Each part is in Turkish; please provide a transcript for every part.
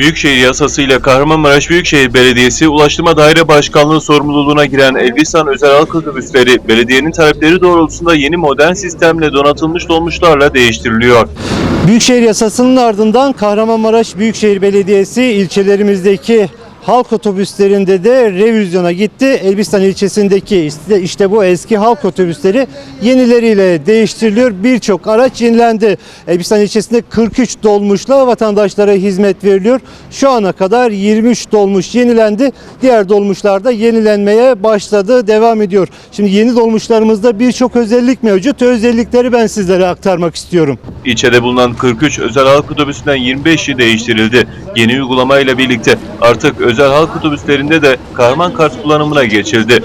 Büyükşehir yasasıyla Kahramanmaraş Büyükşehir Belediyesi Ulaştırma Daire Başkanlığı sorumluluğuna giren Elbistan özel halk otobüsleri belediyenin talepleri doğrultusunda yeni modern sistemle donatılmış dolmuşlarla değiştiriliyor. Büyükşehir yasasının ardından Kahramanmaraş Büyükşehir Belediyesi ilçelerimizdeki halk otobüslerinde de revizyona gitti. Elbistan ilçesindeki işte, işte bu eski halk otobüsleri yenileriyle değiştiriliyor. Birçok araç yenilendi. Elbistan ilçesinde 43 dolmuşla vatandaşlara hizmet veriliyor. Şu ana kadar 23 dolmuş yenilendi. Diğer dolmuşlar da yenilenmeye başladı, devam ediyor. Şimdi yeni dolmuşlarımızda birçok özellik mevcut. Özellikleri ben sizlere aktarmak istiyorum. İlçede bulunan 43 özel halk otobüsünden 25'i değiştirildi. Yeni uygulama ile birlikte artık özel halk otobüslerinde de Kahraman kart kullanımına geçildi.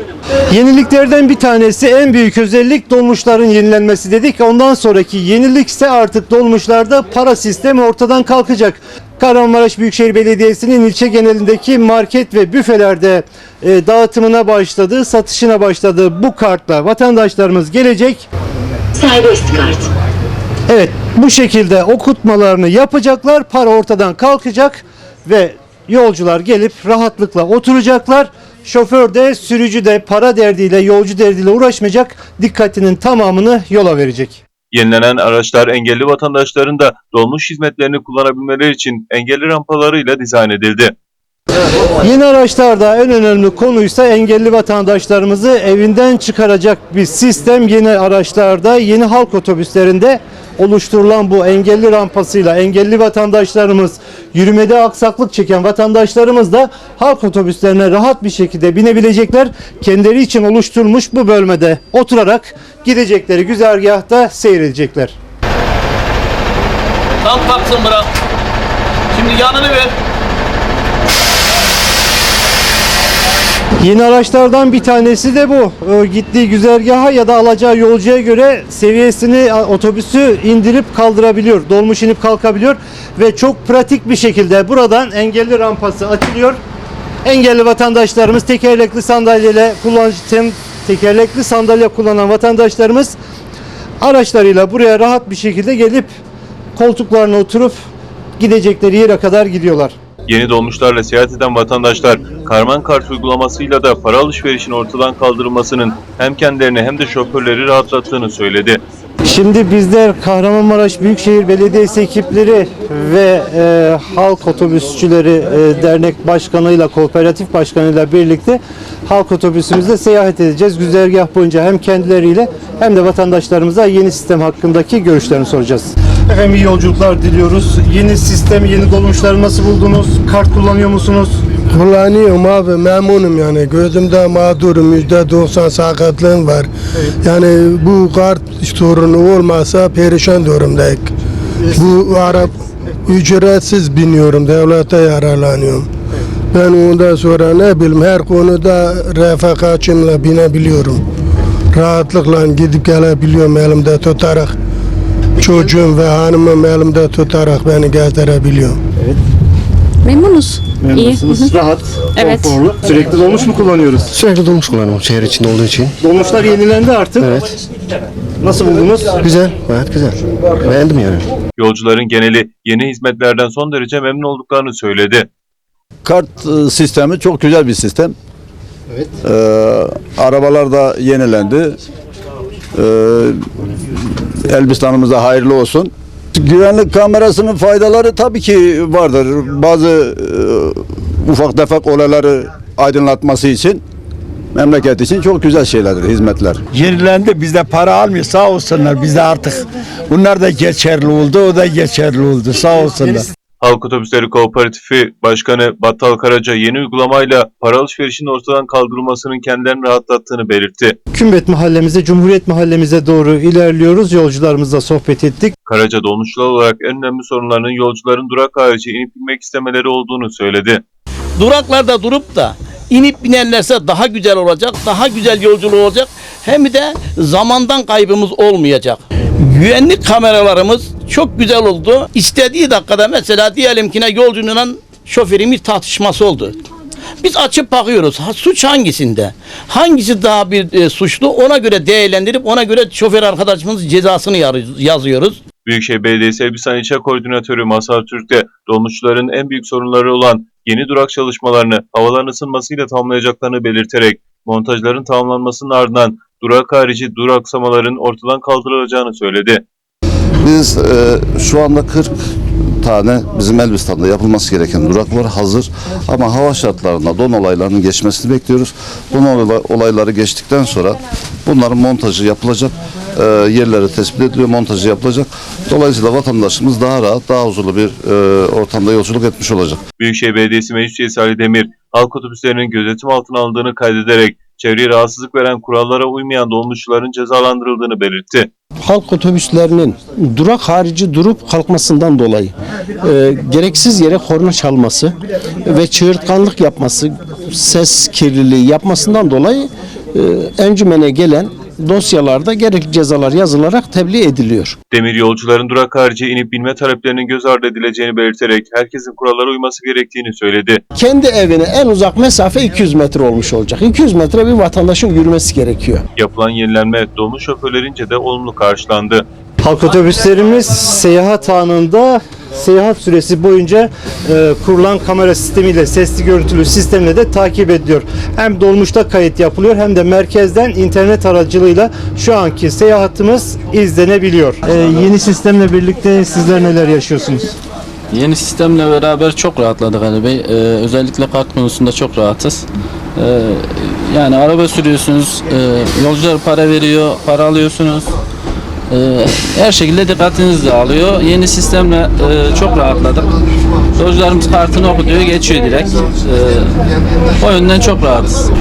Yeniliklerden bir tanesi en büyük özellik dolmuşların yenilenmesi dedik. Ondan sonraki yenilik ise artık dolmuşlarda para sistemi ortadan kalkacak. Kahramanmaraş Büyükşehir Belediyesi'nin ilçe genelindeki market ve büfelerde e, dağıtımına başladığı, satışına başladığı bu kartla vatandaşlarımız gelecek. Serbest kart. Evet bu şekilde okutmalarını yapacaklar. Para ortadan kalkacak ve yolcular gelip rahatlıkla oturacaklar. Şoför de sürücü de para derdiyle yolcu derdiyle uğraşmayacak. Dikkatinin tamamını yola verecek. Yenilenen araçlar engelli vatandaşların da dolmuş hizmetlerini kullanabilmeleri için engelli rampalarıyla dizayn edildi. Yeni araçlarda en önemli konuysa engelli vatandaşlarımızı evinden çıkaracak bir sistem. Yeni araçlarda, yeni halk otobüslerinde oluşturulan bu engelli rampasıyla engelli vatandaşlarımız, yürümede aksaklık çeken vatandaşlarımız da halk otobüslerine rahat bir şekilde binebilecekler. Kendileri için oluşturulmuş bu bölmede oturarak gidecekleri güzergahta seyredecekler. Tam kalksın bırak. Şimdi yanını ver. Yeni araçlardan bir tanesi de bu. Ee, Gittiği güzergaha ya da alacağı yolcuya göre seviyesini otobüsü indirip kaldırabiliyor. Dolmuş inip kalkabiliyor ve çok pratik bir şekilde buradan engelli rampası açılıyor. Engelli vatandaşlarımız tekerlekli sandalyeyle kullanıcı tekerlekli sandalye kullanan vatandaşlarımız araçlarıyla buraya rahat bir şekilde gelip koltuklarına oturup gidecekleri yere kadar gidiyorlar. Yeni dolmuşlarla seyahat eden vatandaşlar Karman Kart uygulamasıyla da para alışverişinin ortadan kaldırılmasının hem kendilerini hem de şoförleri rahatlattığını söyledi. Şimdi bizler Kahramanmaraş Büyükşehir Belediyesi ekipleri ve e, halk otobüsçüleri e, dernek başkanıyla, kooperatif başkanıyla birlikte halk otobüsümüzde seyahat edeceğiz. Güzergah boyunca hem kendileriyle hem de vatandaşlarımıza yeni sistem hakkındaki görüşlerini soracağız. Efendim iyi yolculuklar diliyoruz. Yeni sistem, yeni dolmuşları nasıl buldunuz? Kart kullanıyor musunuz? Kullanıyorum abi memnunum yani gözümde mağdurum yüzde doksan sakatlığım var. Yani bu kart sorunu olmasa perişan durumdayım. Bu araba ücretsiz biniyorum devlete yararlanıyorum. Ben ondan sonra ne bileyim her konuda refakatçimle binebiliyorum. Rahatlıkla gidip gelebiliyorum elimde tutarak. Çocuğum ve hanımım elimde tutarak beni gezdirebiliyorum. Memnunuz. Memnunsunuz, rahat, Evet. konforlu. Sürekli dolmuş mu kullanıyoruz? Sürekli dolmuş kullanıyorum şehir içinde olduğu için. Dolmuşlar yenilendi artık. Evet. Nasıl buldunuz? Güzel, gayet güzel. Beğendim yani. Yolcuların geneli yeni hizmetlerden son derece memnun olduklarını söyledi. Kart e, sistemi çok güzel bir sistem. Evet. Ee, arabalar da yenilendi. Ee, Elbistan'ımıza hayırlı olsun. Güvenlik kamerasının faydaları tabii ki vardır. Bazı e, ufak tefek olayları aydınlatması için memleket için çok güzel şeylerdir, hizmetler. yenilendi. Bizde para almıyor. Sağ olsunlar. Bizde artık bunlar da geçerli oldu. O da geçerli oldu. Sağ olsunlar. Halk Otobüsleri Kooperatifi Başkanı Battal Karaca yeni uygulamayla para alışverişinin ortadan kaldırılmasının kendilerini rahatlattığını belirtti. Kümbet mahallemize, Cumhuriyet mahallemize doğru ilerliyoruz. Yolcularımızla sohbet ettik. Karaca dolmuşçular olarak en önemli sorunlarının yolcuların durak harici inip binmek istemeleri olduğunu söyledi. Duraklarda durup da inip binerlerse daha güzel olacak. Daha güzel yolculuğu olacak. Hem de zamandan kaybımız olmayacak. Güvenlik kameralarımız çok güzel oldu. İstediği dakikada mesela diyelim ki ne yolcunun şoförün bir tartışması oldu. Biz açıp bakıyoruz. Ha, suç hangisinde? Hangisi daha bir e, suçlu? Ona göre değerlendirip ona göre şoför arkadaşımız cezasını yazıyoruz. Büyükşehir Belediyesi Elbistan İlçe Koordinatörü Masar Türk de dolmuşçuların en büyük sorunları olan yeni durak çalışmalarını havaların ısınmasıyla tamamlayacaklarını belirterek montajların tamamlanmasının ardından durak harici duraksamaların ortadan kaldırılacağını söyledi. Biz e, şu anda 40 tane bizim Elbistan'da yapılması gereken duraklar hazır. Ama hava şartlarında don olaylarının geçmesini bekliyoruz. Don olay- olayları geçtikten sonra bunların montajı yapılacak. E, yerleri tespit ediliyor, montajı yapılacak. Dolayısıyla vatandaşımız daha rahat, daha huzurlu bir e, ortamda yolculuk etmiş olacak. Büyükşehir Belediyesi Meclis Üyesi Ali Demir, halk otobüslerinin gözetim altına alındığını kaydederek çevreye rahatsızlık veren kurallara uymayan dolmuşçuların cezalandırıldığını belirtti. halk otobüslerinin durak harici durup kalkmasından dolayı e, gereksiz yere korna çalması ve çığırtkanlık yapması, ses kirliliği yapmasından dolayı e, encümene gelen dosyalarda gerekli cezalar yazılarak tebliğ ediliyor. Demir yolcuların durak harici inip binme taleplerinin göz ardı edileceğini belirterek herkesin kurallara uyması gerektiğini söyledi. Kendi evine en uzak mesafe 200 metre olmuş olacak. 200 metre bir vatandaşın yürümesi gerekiyor. Yapılan yenilenme dolmuş şoförlerince de olumlu karşılandı. Halk otobüslerimiz seyahat anında seyahat süresi boyunca e, kurulan kamera sistemiyle sesli görüntülü sistemle de takip ediliyor. Hem dolmuşta kayıt yapılıyor hem de merkezden internet aracılığıyla şu anki seyahatimiz izlenebiliyor. E, yeni sistemle birlikte sizler neler yaşıyorsunuz? Yeni sistemle beraber çok rahatladık Ali Bey. Ee, özellikle kart konusunda çok rahatız. Ee, yani araba sürüyorsunuz, e, yolcular para veriyor, para alıyorsunuz. Ee, her şekilde dikkatinizi de alıyor. Yeni sistemle e, çok rahatladık. Yolcularımız kartını okutuyor, geçiyor direkt. Ee, o yönden çok rahatız.